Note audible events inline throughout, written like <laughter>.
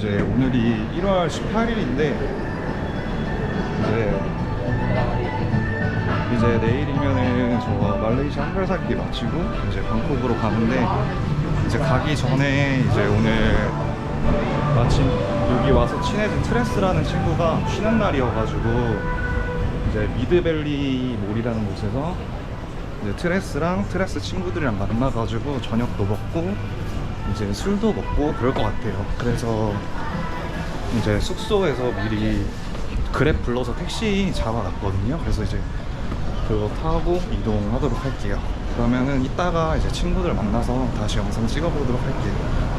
이제 오늘이 1월 18일인데 이제 이제 내일이면은 저 말레이시아 한 달 살기 마치고 이제 방콕으로 가는데 이제 가기 전에 이제 오늘 마침 여기 와서 친해진 트레스라는 친구가 쉬는 날이어가지고 이제 미드밸리 몰이라는 곳에서 이제 트레스랑 트레스 친구들이랑 만나가지고 저녁도 먹고 이제 술도 먹고 그럴 것 같아요. 그래서 이제 숙소에서 미리 그랩 불러서 택시 잡아놨거든요. 그래서 이제 그거 타고 이동하도록 할게요. 그러면은 이따가 이제 친구들 만나서 다시 영상 찍어보도록 할게요.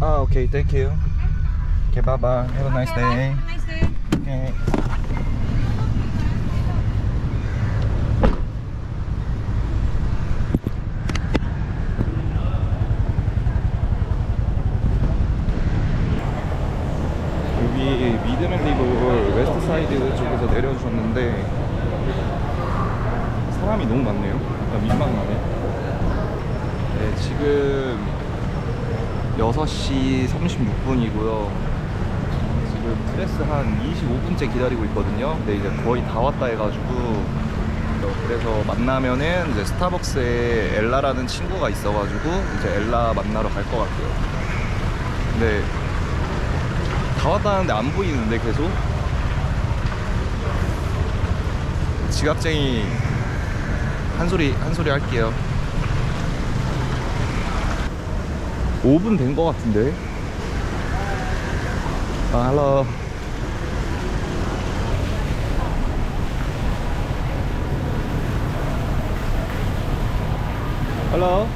아, 오케이, thank you. Okay, bye bye. Have a nice day. Nice day. Okay. 여기 미드맨리볼 웨스트 사이드 쪽에서 내려주셨는데 사람이 너무 많네요. 민망하네. 네, 지금 6시 36분이고요. 지금 트레스 한 25분째 기다리고 있거든요. 근데 이제 거의 다 왔다 해가지고 어, 그래서 만나면은 이제 스타벅스에 엘라라는 친구가 있어가지고 이제 엘라 만나러 갈 것 같아요. 근데 다 왔다는데 안 보이는데 계속 지각쟁이 한 소리 한 소리 할게요. 5분 된 것 같은데. 아, hello. Hello.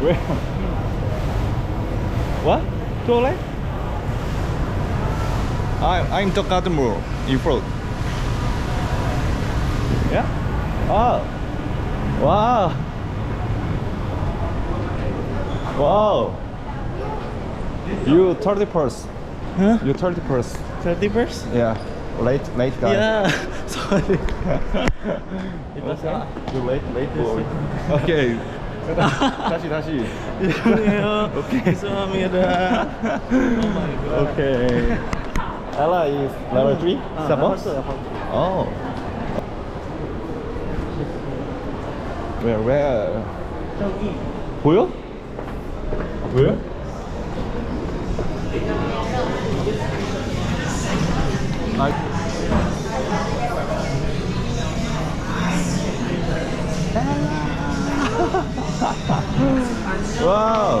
Where? What? Toilet? I'm I'm the customer in front. Yeah? Oh. Wow. Wow. You 30 purse. Huh? You 30 purse. 30 verse? Yeah. Late late guy. Yeah. <laughs> Sorry. It was Okay. You late late boy. Yes. <laughs> Okay. 다시 다시. 죄송해요. 오케이. 죄송합니다. Oh my god. Okay. <laughs> Ella is level 3? 아, Starbucks? 벌써, 벌써. Oh. Where where? 저기. 보여? 왜? 아. <laughs> 와우.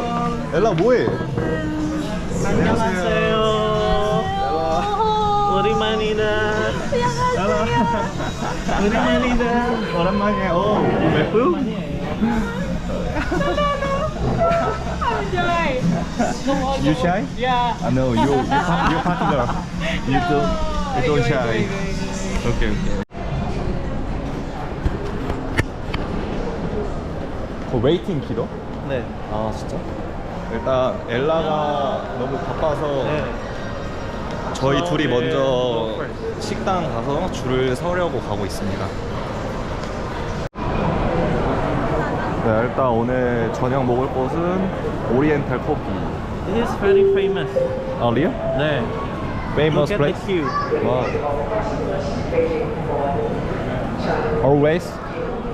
엘라 뭐해? 안녕하세요. 오랜만이다. 오랜만이다. 오랜만이에요. 오, 매프? You shy? Yeah. I know you. You, pa- you partner. You don't. You don't shy. Okay, okay. 그 웨이팅 길어? 네. 아 진짜? 일단 엘라가 너무 바빠서 네. 저희 어, 둘이 네. 먼저. 식당 가서 줄을 서려고 가고 있습니다. 네, 일단 오늘 저녁 먹을 곳은 오리엔탈 커피. This is very famous. 아, 리얼? 네. Famous Look at place? the queue. Wow. Always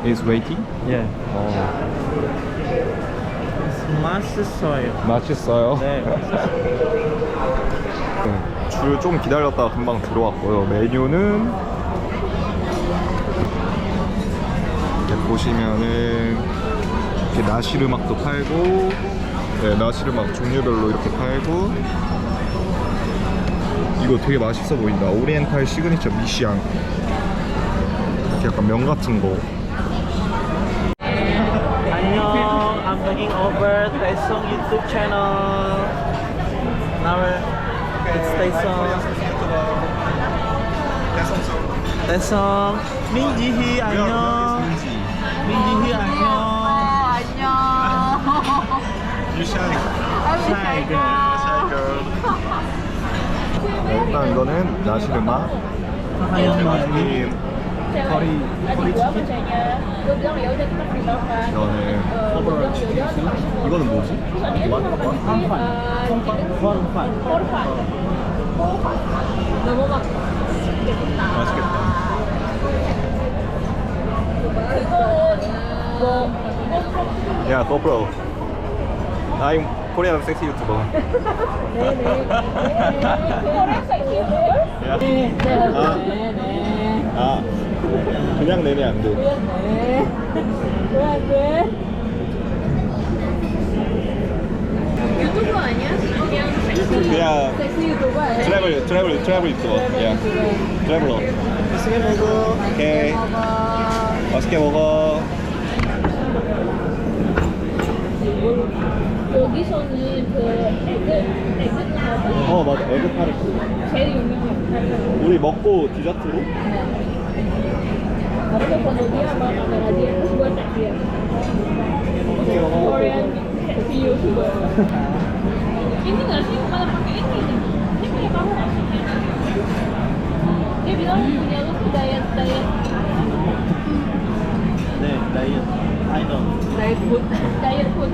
is waiting? Yeah. 어, It's master soil. 맛있어요. 네. 줄좀 기다렸다가 금방 들어왔고요. 메뉴는 이렇게 보시면은 이렇게 나시르막도 팔고, 네, 나시르막 종류별로 이렇게 팔고, 이거 되게 맛있어 보인다. 오리엔탈 시그니처 미시앙. 이렇게 약간 면 같은 거. 안녕. I'm looking over Taesong YouTube channel. Now it's Taesong. Taesong. 민지희 안녕. 민지희 안녕. 안녕. 미시앙. Shy girl. 네, 일단 이거는 나시르막. 하얀 머리. 이 Gue bilang ya udah kita free makan. 이거는 Eh, 뭐지? Eh, korban. Korban. Gak mau makan. 맛있겠다. 야, GoPro. I'm Korean sexy YouTuber. 야. 아. 아. 그냥 내면 안 돼. 유튜버 아니야? 그냥 seksi 그냥 seksi 유튜버 ya? 트래블 트래블 트래블 유튜버. 야. 트래블러. Masih 먹어. 오케이. 맛있게 먹어. 여기서는 그 에그 에그 타고 어, 맞아. 에그 타르트. 제일 유명한 우리 먹고 디저트로? Aku tuh foto dia sama kamera dia, terus gue tag dia. Korean CEO juga. Ini nggak sih malah pakai ini? Ini punya kamu nggak sih? Dia bilang punya lu tuh diet diet. Nih diet, idol. Diet food, diet food.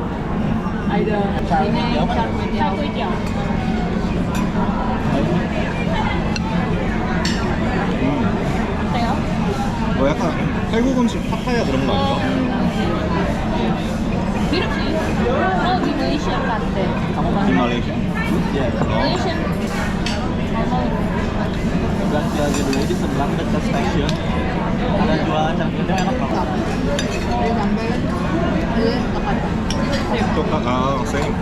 Idol. Ini satu jam. 태국 음식 파타야 그런 거 아닌가? mirip sih oh di Malaysia latte 이 말레이시아? Ya, Malaysian normal ganti aja dulu di seberang dekat stasiun. Ada jualan cangkirnya enak banget. 똑같, 아, 쌤.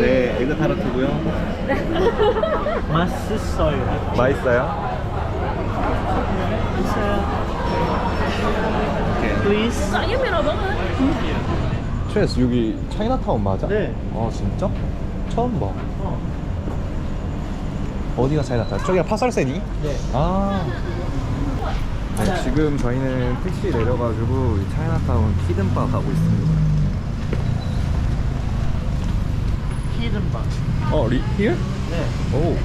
네, 에그 타르트고요. 맛있어요. 맛있어요? 오케이. Please. soalnya merah banget 최스 여기 차이나타운 맞아? 네. 아 진짜? 처음 봐. 어. 어디가 차이나타운? 저기가 파설세니? 네. 아. 네, 지금 저희는 택시 내려가지고 이 차이나타운 히든바 가고 있습니다. 히든 바. 어, 리, here? 네. 오.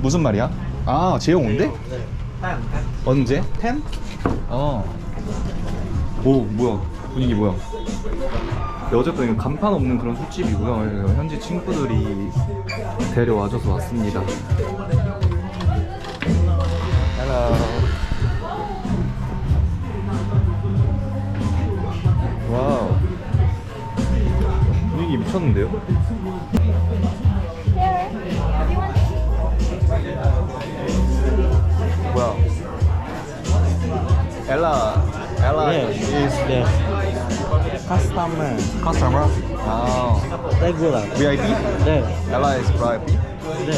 무슨 말이야? 아, 재영 온대? 언제? 10? 어. 오, 뭐야? 분위기 뭐야? 네, 어쨌든 간판 없는 그런 술집이고요. 현지 친구들이 데려와줘서 왔습니다. 와우. 분위기 미쳤는데요? 네. Customer. customer. 아, Regular. VIP? 네. 엘라 is VIP. 네.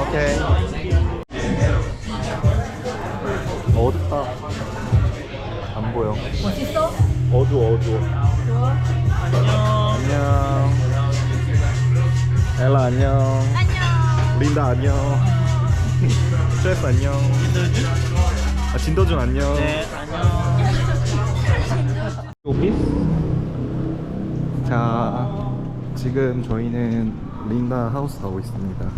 오케이. 어둡다. 안 보여. 멋있어? 어두워, 어두워. 안녕. 엘라 안녕. 안녕 린다 안녕. <laughs> 스트레스 안녕. 아, 진도준 안녕. 네. 안녕. 오피스? 자, 지금 저희는 린다 하우스 가고 있습니다.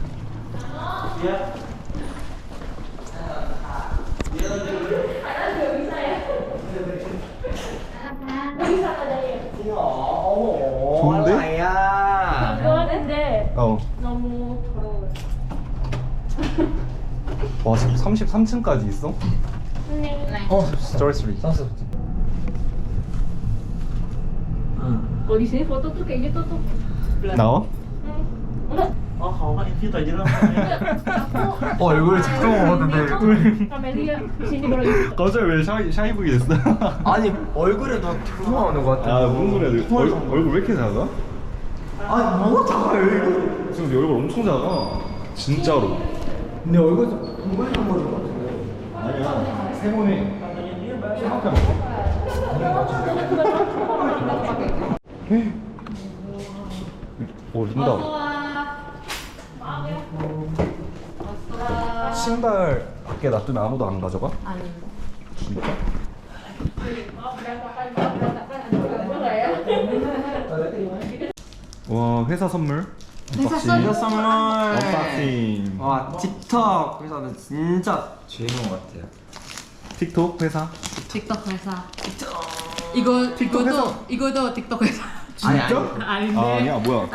좋은데? 어. 너무 더러워 와, 33층까지 있어? 네 어, 스토리 3. Kalau di sini foto tuh kayak gitu tuh 나와? Enggak Oh, kamu kan invite aja dong. 어, 얼굴 직접 먹었는데. Sini gitu 갑자기 왜 샤이, 샤이북이 됐어? 아니 얼굴에 더 들어오는 것 같아. 아, 무슨 소리야. 얼, 얼굴 왜 이렇게 작아? 아니 뭐가 작아요 이거? 지금 네 얼굴 엄청 작아. 진짜로. 내 얼굴 좀 동글동글 것 같은데. 아니야. 세모네. 생각해 오, 린다. Wah 신발 밖에 놔두면 아무도 안 가져가? 아니. 진짜? 와 회사 선물 언박싱 회사 선물. 언박싱 와 틱톡 회사는 진짜 죄인 것 같아요. 틱톡 회사 틱톡 회사. 이거 이거도 이거도 틱톡 회사. 아니, 아니. 아닌데. 아, 아니야 뭐야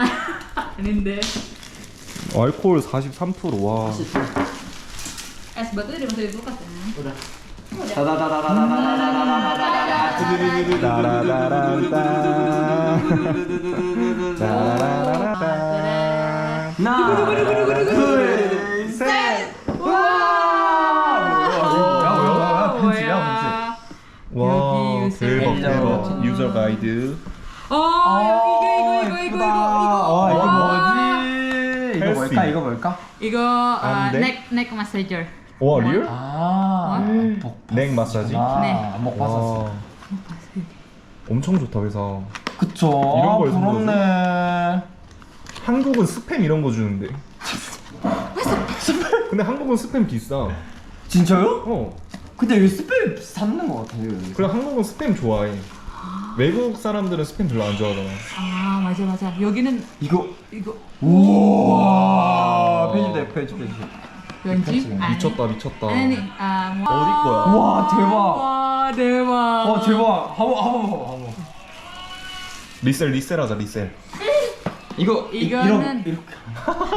아닌데. 알코올 43%와 Es batu dimasukin kulkas ya. Udah. 가 이드 Oh, 이거 이거 이거 이거 와, 이거 이거 뭐지? 이거 헬스. 뭘까? 이거 뭘까? 이거 uh, 안 돼? neck neck massager. 와 리얼? 아, 넥 마사지? 아, 네. 안목 봤었어. 와 엄청 좋다 회사 그쵸. 이런 아, 걸 주는 부럽네. 한국은 스팸 이런 거 주는데 근데 한국은 스팸 비싸 진짜요? 어 근데 여기 스팸 샀는 것 같아요. 여기. 그래 한국은 스팸 좋아해 외국 사람들은 스팸 별로 안 좋아하잖아 아 맞아 맞아. 여기는 이거 이거 우와 편집돼 편집 편집. 왠지 아니. 미쳤다 미쳤다 아니 아 뭐. 어디 거야? 와 대박. 와 대박. 와 대박. 한번 한번 한번 한번. 리셀 리셀하자 리셀 이거 이- 이거는- 이런 이렇게.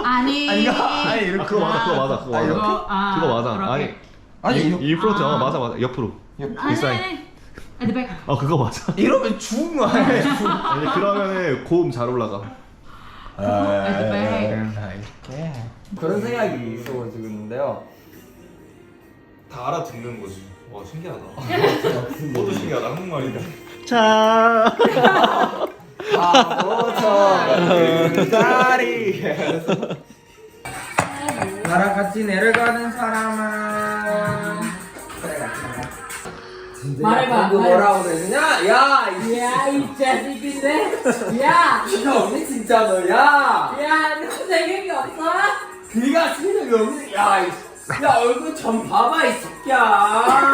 아니. 아니, 아니, 이렇게. 그거 맞아 그거 맞아 그거 아, 맞아 이거, 아, 그거 맞아 그렇게. 아니 아니 이거 1%죠 아. 맞아 맞아 옆으로 아니. 아니. At the back. 아 그거 맞아 <laughs> 이러면 죽은 거 아니야? 아니 그러면은 고음 잘 올라가 At the back. 이렇게. 그런 생각이 있어가지고인데요. 다 알아듣는 거지 와 신기하다 모두 신기하다 한국말이다 바보처럼 다리. 나랑 같이 내려가는 사람은 말해봐, 방금 말해봐. 뭐라고 그랬냐? 야, 이 야, 이 자식인데. 야. 귀가 없네 진짜 너 야. 야, 너 생각이 없어? 귀가 실력이 없네. 야, 이- 야 얼굴 좀 봐봐 이 새끼야. 야,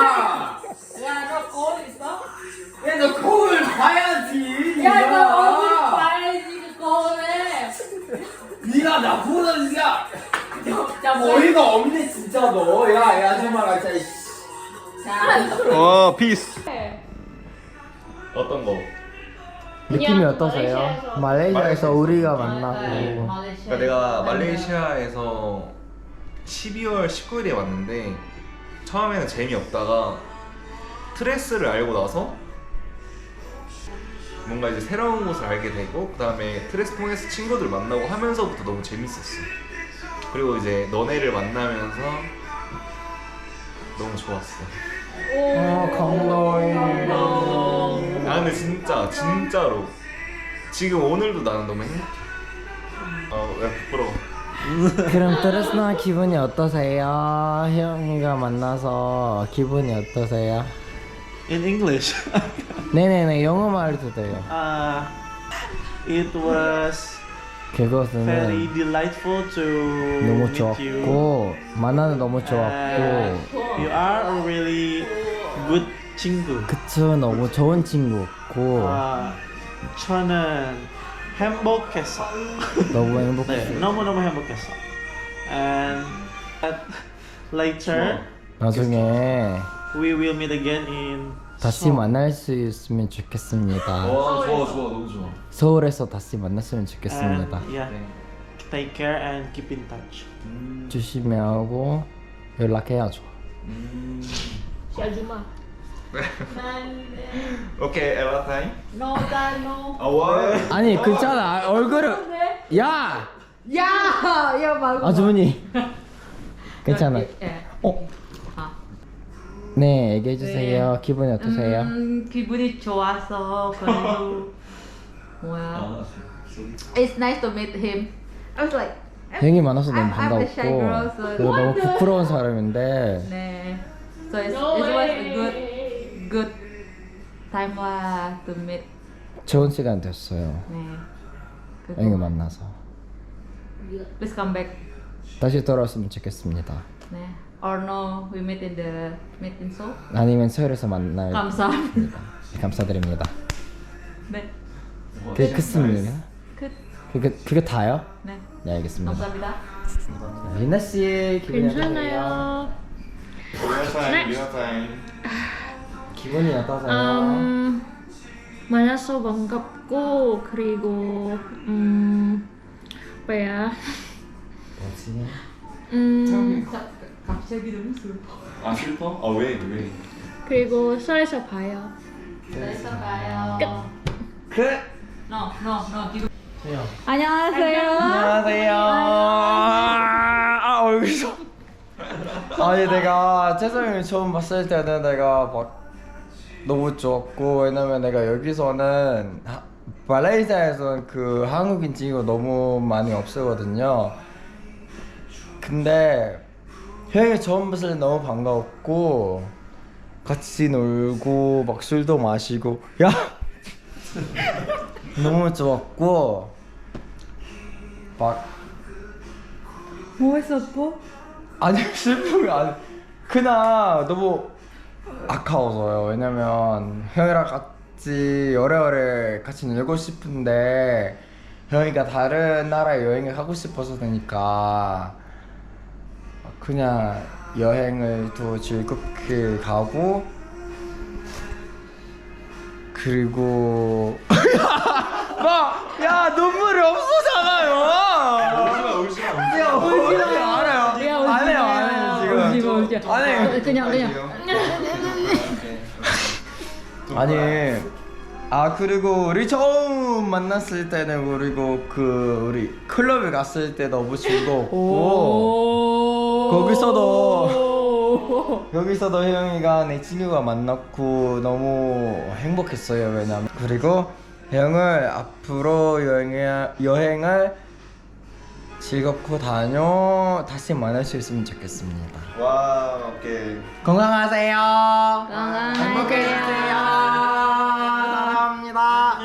자, 와 피스 어떤 거? 느낌이 어떠세요? 말레이시아에서. 말레이시아에서 우리가 만나고 그러니까 내가 말레이시아에서 12월 19일에 왔는데 처음에는 재미없다가 트레스를 알고 나서 뭔가 이제 새로운 곳을 알게 되고 그 다음에 트레스 통해서 친구들 만나고 하면서부터 너무 재밌었어 그리고 이제 너네를 만나면서 너무 좋았어 어 감동이 아 근데 진짜 진짜로 지금 오늘도 나는 너무 행복해 아왜 부끄러워 그럼 트레스나 기분이 어떠세요? 형이가 만나서 기분이 어떠세요? In English. 네네네 영어 말해도 돼요 uh, it was very 그것은 delightful to 너무 meet you. 좋았고 만나는 너무 And 좋았고 you are a really good 친구. 그쵸 너무 좋은 친구고 아, 저는 행복했어. 너무 네, 행복했어요 너무 너무 행복했어. And later 나중에 we will meet again in 다시. 만날 수 있으면 좋겠습니다 와 좋아 좋아 너무 좋아 서울에서 다시 만났으면 좋겠습니다 And, yeah, take care and keep in touch. 조심하고 연락해야죠 Si Ajuma. 오케 이 에라 타임 No, da, no. 아와 아니 <laughs> 괜찮아 얼굴을 야 Ya, ya bagus. 아주머니 괜찮아 예. 어? 아. 네 얘기해 주세요 기분이 어떠세요? 음, 기분이 좋아서 그래도 <laughs> 뭐야. It's nice to meet him. I was like, 형이 많아서 너무 I'm- I'm a shy 반갑고 girl, so- 그리고 너무 부끄러운 사람인데 네. So it's, it was a good, good time lah to meet. 좋은 시간 됐어요 네. 형이 만나서 Please come back. 다시 돌아왔으면 좋겠습니다. 네. Or no, we meet in the meet in Seoul. 아니면 서울에서 만나요. 감사합니다. 감사드립니다. 네. 그게 끝입니다. 끝. 그게 그게 다요? 네. 네 알겠습니다. 감사합니다. 리나 씨 기분이 어떠세요? 괜찮아요. 리얼 타임 리얼 타임 기분이 어떠세요? 음, 만나서 반갑고 그리고 음 뭐야? 뭐지? 음아 슬퍼? 아 왜 왜? 그리고 설에서 봐요. 설에서 봐요. 끝. 끝. 안녕하세요. 안녕하세요. 아 여기서. 아니 내가 태성이 처음 봤을 때는 내가 막 너무 좋았고 왜냐면 내가 여기서는 하- 말레이시아에서는 그 한국인 친구가 너무 많이 없었거든요. 근데 형이 처음 봤을 때 너무 반가웠고 같이 놀고 막 술도 마시고 야 <laughs> 너무 좋았고 막 뭐 했었고? 아니 <laughs> 슬픔이 아니 그냥 너무 아까워서요 왜냐면 형이랑 같이 오래오래 같이 놀고 싶은데 형이가 다른 나라에 여행을 가고 싶어서 되니까 그냥 여행을 더 즐겁게 가고 그리고 <laughs> 막야 눈물이 없어잖아요 야, 울지 마. 알아요. 안 해요, 안 해요, 지금. 울지 마, 울지 마. 안 해요. 그냥 그냥. 아니, 아, 그리고 우리 처음 만났을 때는 그리고 그, 우리 클럽에 갔을 때 너무 즐거웠고, 거기서도, 여기서도 형이가 내 친구가 만났고 너무 행복했어요, 왜냐면. 그리고 형을 앞으로 여행을, 여행을 즐겁고 다녀 다시 만날 수 있으면 좋겠습니다. 와 오케이 건강하세요. 건강하세요. 행복해지세요. 사랑합니다.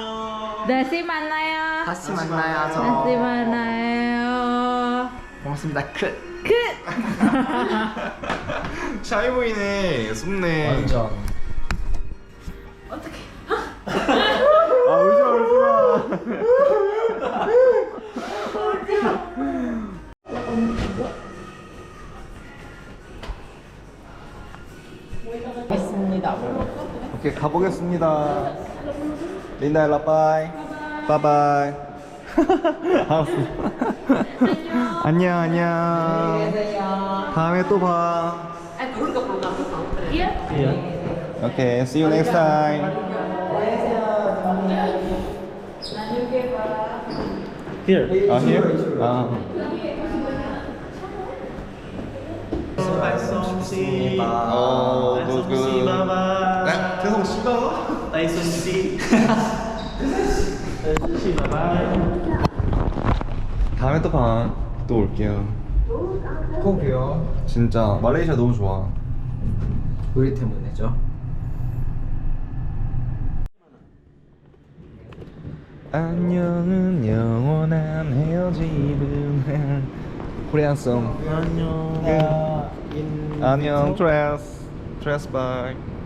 다시 만나요. 다시 만나야죠. 다시 만나요. 고맙습니다. 끝. 샤이 <laughs> 보이네 숨네 완전. 아 울지 마 울지 마 <laughs> 오케이 가보겠습니다 린다 일라 빠이 빠바이 알았어 안녕 안녕 다음에 또봐 오케이 see you next time Here. 아 here? 아. 어, Song 그. 네? 죄송 씨가 Tyson si. Tyson si Baba. 다음에 또 봐. 또 올게요. 꼭이요. 진짜 말레이시아 너무 좋아. 우리 때문에죠. 안녕은 영원한 헤어짐은 코리안송. 안녕. 안녕 트레스. 트레스 바이.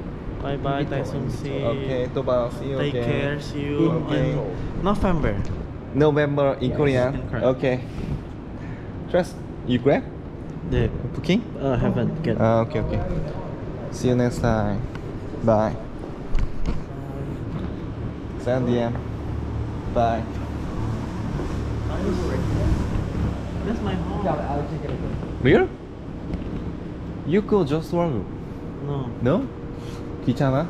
Bye bye, Tyson C. Okay, to see you Take again. care, see you Okay. November. November in Yes, Korea. in Korea. Okay. Trust you grab? The booking? Uh, haven't get. Ah, okay, okay. See you next time. Bye. Send DM. Bye. That's my home. Real? You could just one. No. No? 귀찮아?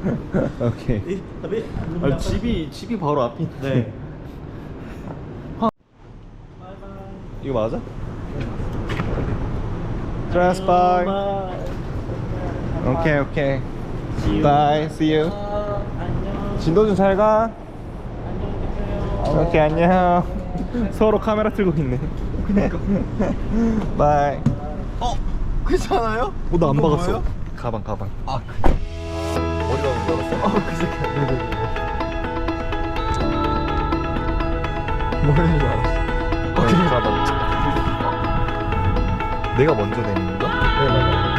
<laughs> 오케이. Tapi belum 아. 집이 집이 바로 앞인데. 네. <laughs> 이거 맞아? Bye. Bye. 오케이 오케이. Bye. See you. 진도준 잘 가. 오케이 안녕. <laughs> 서로 카메라 틀고 있네. 바이. 어, 괜찮아요? 어, 나안 이거 박았어. 가방 가방. 아 어, 그... 머리가 문 열었어? 어그 새끼야. 네네네. 머리인 줄 알았어. 어, 가방. 내가 먼저 내는 건가? 네네네